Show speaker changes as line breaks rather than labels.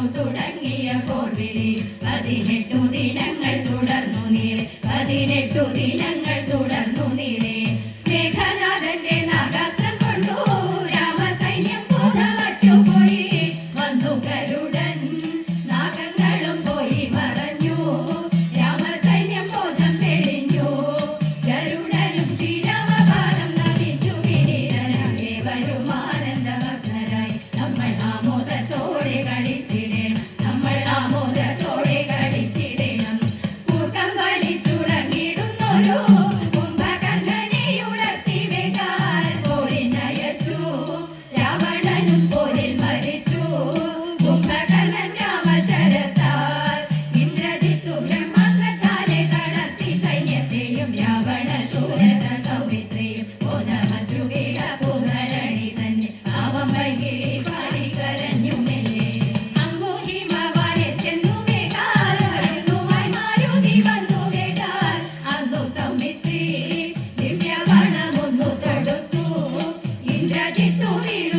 തുടർന്നു തുടങ്ങിയ പോർവിളി. പതിനെട്ടു ദിനങ്ങൾ തുടർന്നു നീളെ. പതിനെട്ടു ദിനങ്ങൾ जगि तुम्हें